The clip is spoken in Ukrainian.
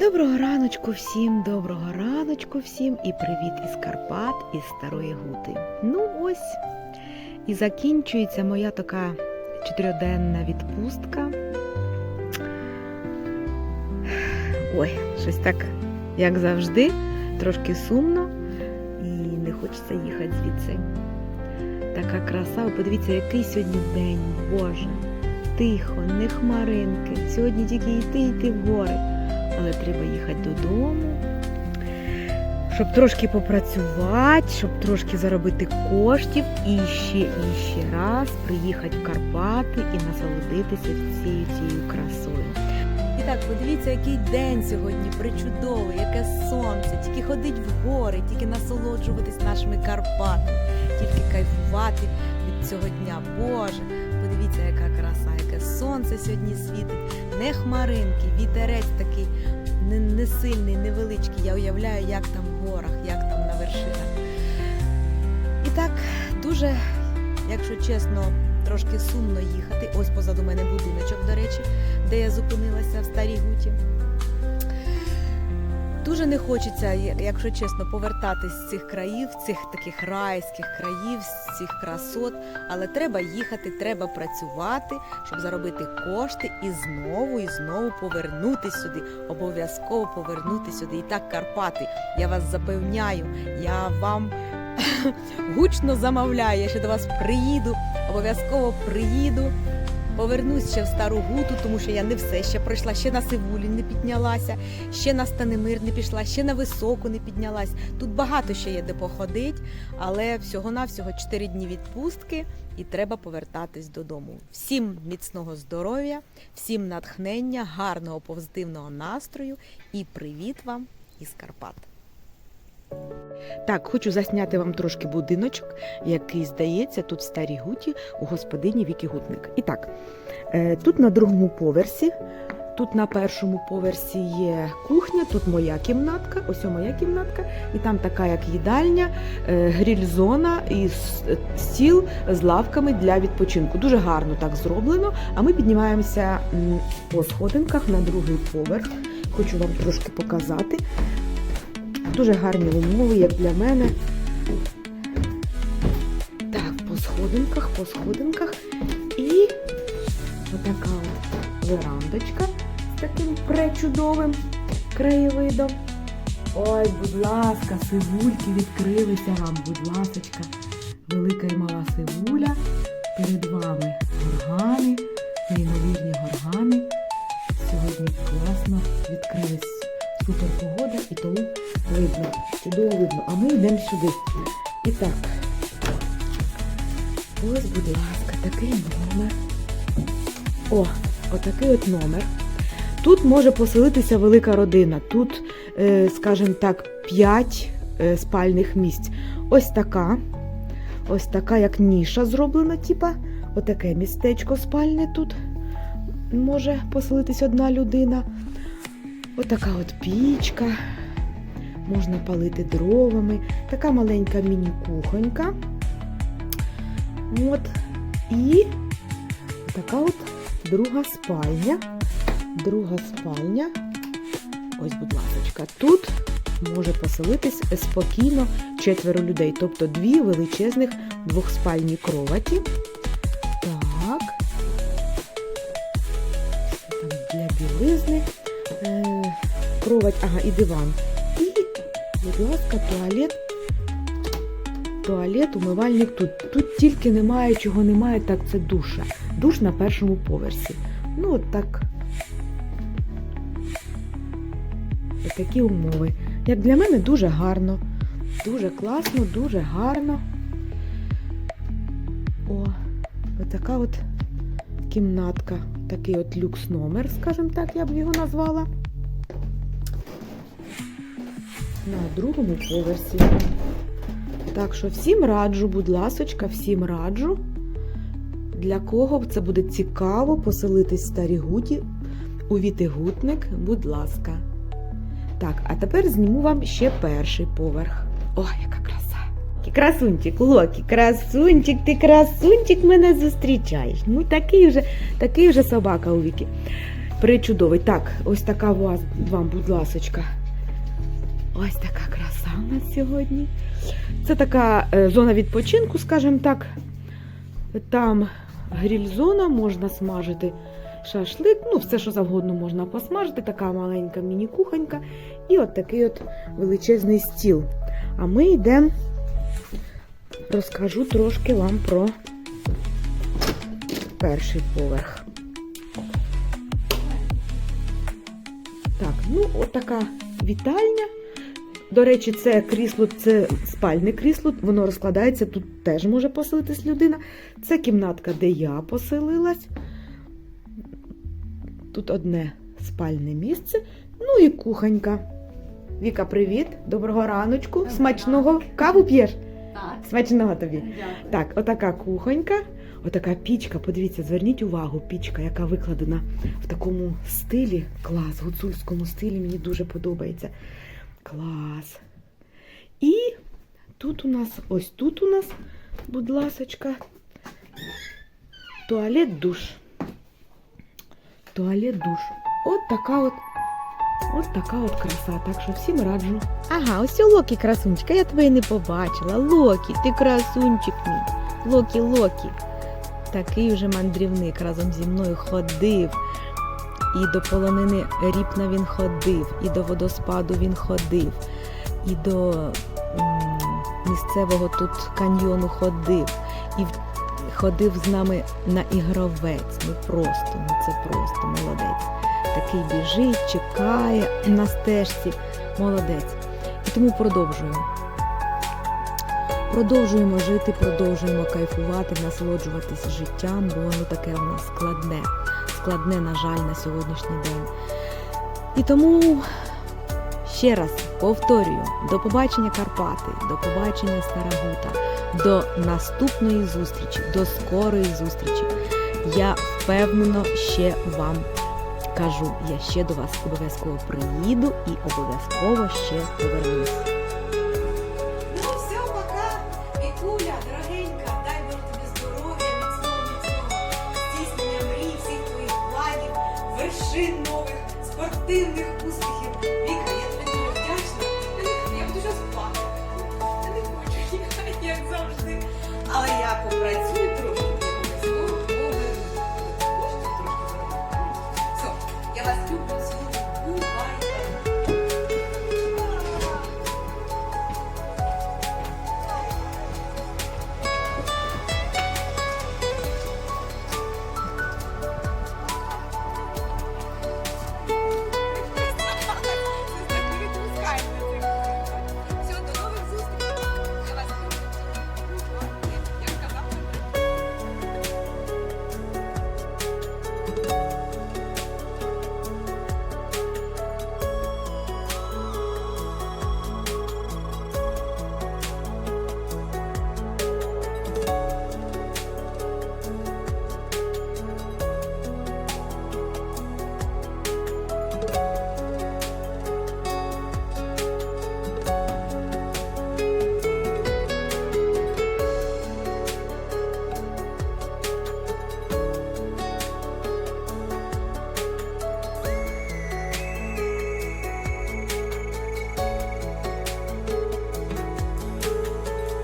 Доброго раночку всім, доброго раночку всім і привіт із Карпат, із Старої Гути. Ну ось і закінчується моя така чотириденна відпустка. Ой, щось так, як завжди, трошки сумно і не хочеться їхати звідси. Така краса, подивіться, який сьогодні день, Боже. Тихо, не хмаринки. Сьогодні тільки йти йти в гори але треба їхати додому, щоб трошки попрацювати, щоб трошки заробити коштів і ще і ще раз приїхати в Карпати і насолодитися всією цією красою. І так, подивіться, який день сьогодні причудовий, яке сонце, тільки ходить в гори, тільки насолоджуватись нашими Карпатами, тільки кайфувати від цього дня. Боже, подивіться, яка краса, яке сонце сьогодні світить, не хмаринки, вітерець такий не, не сильний, невеличкий. Я уявляю, як там в горах, як там на вершинах. І так, дуже, якщо чесно, трошки сумно їхати. Ось позаду мене будиночок, до речі, де я зупинилася в Старій Гуті. Дуже не хочеться, якщо чесно, повертатись з цих країв, цих таких райських країв, з цих красот. Але треба їхати, треба працювати, щоб заробити кошти і знову і знову повернутися сюди. Обов'язково повернути сюди. І так, Карпати, я вас запевняю, я вам гучно замовляю. Я ще до вас приїду, обов'язково приїду. Повернусь ще в стару гуту, тому що я не все ще пройшла, ще на Сивулі не піднялася, ще на Станемир не пішла, ще на високу не піднялась. Тут багато ще є де походить, але всього-навсього 4 дні відпустки і треба повертатись додому. Всім міцного здоров'я, всім натхнення, гарного позитивного настрою і привіт вам із Карпат. Так, хочу засняти вам трошки будиночок, який здається тут в старій гуті у господині Вікі Гутник. І так, е, тут на другому поверсі, тут на першому поверсі є кухня, тут моя кімнатка, ось моя кімнатка, і там така як їдальня, е, гриль-зона і стіл з лавками для відпочинку. Дуже гарно так зроблено. А ми піднімаємося по сходинках на другий поверх. Хочу вам трошки показати. Дуже гарні умови, як для мене. Так, по сходинках, по сходинках. І отака от верандочка з таким пречудовим краєвидом. Ой, будь ласка, сивульки відкрилися вам, будь ласочка. Велика і мала сивуля. Перед вами горгани, неймовірні горгани. Сьогодні класно відкрились супер погода і тому видно, чудово видно. А ми йдемо сюди. І так, ось, будь ласка, такий номер. О, отакий от номер. Тут може поселитися велика родина. Тут, е, скажімо так, 5 е, спальних місць. Ось така. Ось така, як ніша зроблена, типа. Отаке містечко спальне тут може поселитись одна людина. Отака от пічка. Можна палити дровами. Така маленька міні-кухонька. От. І така от друга спальня. Друга спальня. Ось, будь ласка, тут може поселитись спокійно четверо людей, тобто дві величезних двохспальні кроваті. Так. Там для білизни. Кровать, ага, і диван. І, будь ласка, туалет. Туалет, умивальник тут. Тут тільки немає, чого немає, так це душа. Душ на першому поверсі. Ну, от так. Ось такі умови. Як для мене дуже гарно. Дуже класно, дуже гарно. О, отака от кімнатка. Такий от люкс номер, скажімо так, я б його назвала. На другому поверсі. Так що всім раджу, будь ласочка, всім раджу. Для кого це буде цікаво поселитись в Старій Гуті у Вітигутник, будь ласка. Так, а тепер зніму вам ще перший поверх. О, яка краса! Красунчик, Локі, красунчик, ти красунчик мене зустрічаєш. Ну такий вже, такий вже собака у віки. Причудовий. Так, ось така вас вам, будь ласочка. Ось така краса у нас сьогодні. Це така е, зона відпочинку, скажімо так. Там гриль-зона, можна смажити шашлик, ну, все, що завгодно можна посмажити, така маленька міні-кухонька і от такий от величезний стіл. А ми йдемо, розкажу трошки вам про перший поверх. Так, ну, от така вітальня. До речі, це крісло, це спальне крісло, воно розкладається, тут теж може поселитись людина. Це кімнатка, де я поселилась. Тут одне спальне місце. Ну і кухонька. Віка, привіт! Доброго раночку. Доброго Смачного. ранку. Каву п'єш? Так, Смачного тобі. дякую. Так, отака кухонька, отака пічка. Подивіться, зверніть увагу, пічка, яка викладена в такому стилі. Клас, гуцульському стилі, мені дуже подобається. Клас. І тут у нас, ось тут у нас, будь ласочка, туалет душ. Туалет душ. От така от. От така от краса, так що всім раджу. Ага, ось у Локі красунчика, я тебе не побачила. Локі, ти красунчик мій. Локі, Локі. Такий вже мандрівник разом зі мною ходив. І до полонини Ріпна він ходив, і до водоспаду він ходив, і до місцевого тут каньйону ходив, і ходив з нами на ігровець. Ну просто, ну це просто молодець. Такий біжить, чекає на стежці. Молодець. І тому продовжуємо. Продовжуємо жити, продовжуємо кайфувати, насолоджуватись життям, бо воно таке у нас складне. Складне, на жаль, на сьогоднішній день. І тому ще раз повторюю: до побачення Карпати, до побачення Старагута, до наступної зустрічі, до скорої зустрічі. Я впевнено ще вам кажу, я ще до вас обов'язково приїду і обов'язково ще повернусь. Ну все, пока. Вікуля, дорогенька, дай Бог тобі здоров'я, міцного, міцного, здійснення мрій, всіх твоїх планів, вершин нових, спортивних